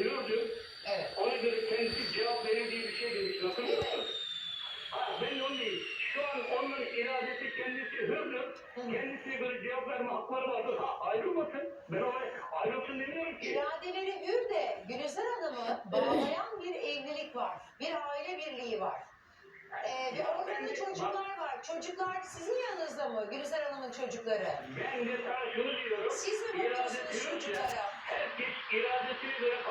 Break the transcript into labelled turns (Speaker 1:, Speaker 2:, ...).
Speaker 1: eleştiriyordu.
Speaker 2: Evet.
Speaker 1: Ona göre kendisi cevap verir diye bir şey demişti. Hatırlıyor musun? Ben onu değil. Şu an onun iradesi kendisi hırlı. Kendisine göre cevap verme hakları vardır. Ha, ayrılmasın. Ben ona ayrılsın demiyorum ki.
Speaker 2: İradeleri hür de Gülizar Hanım'ı bağlayan bir evlilik var. Bir aile birliği var.
Speaker 1: Ee, ve orada da çocuklar
Speaker 2: var. Çocuklar sizin yanınızda mı? Gülizar Hanım'ın çocukları.
Speaker 1: Ben de sana şunu diyorum. Siz
Speaker 2: mi bakıyorsunuz çocuklara?
Speaker 1: Herkes iradesine göre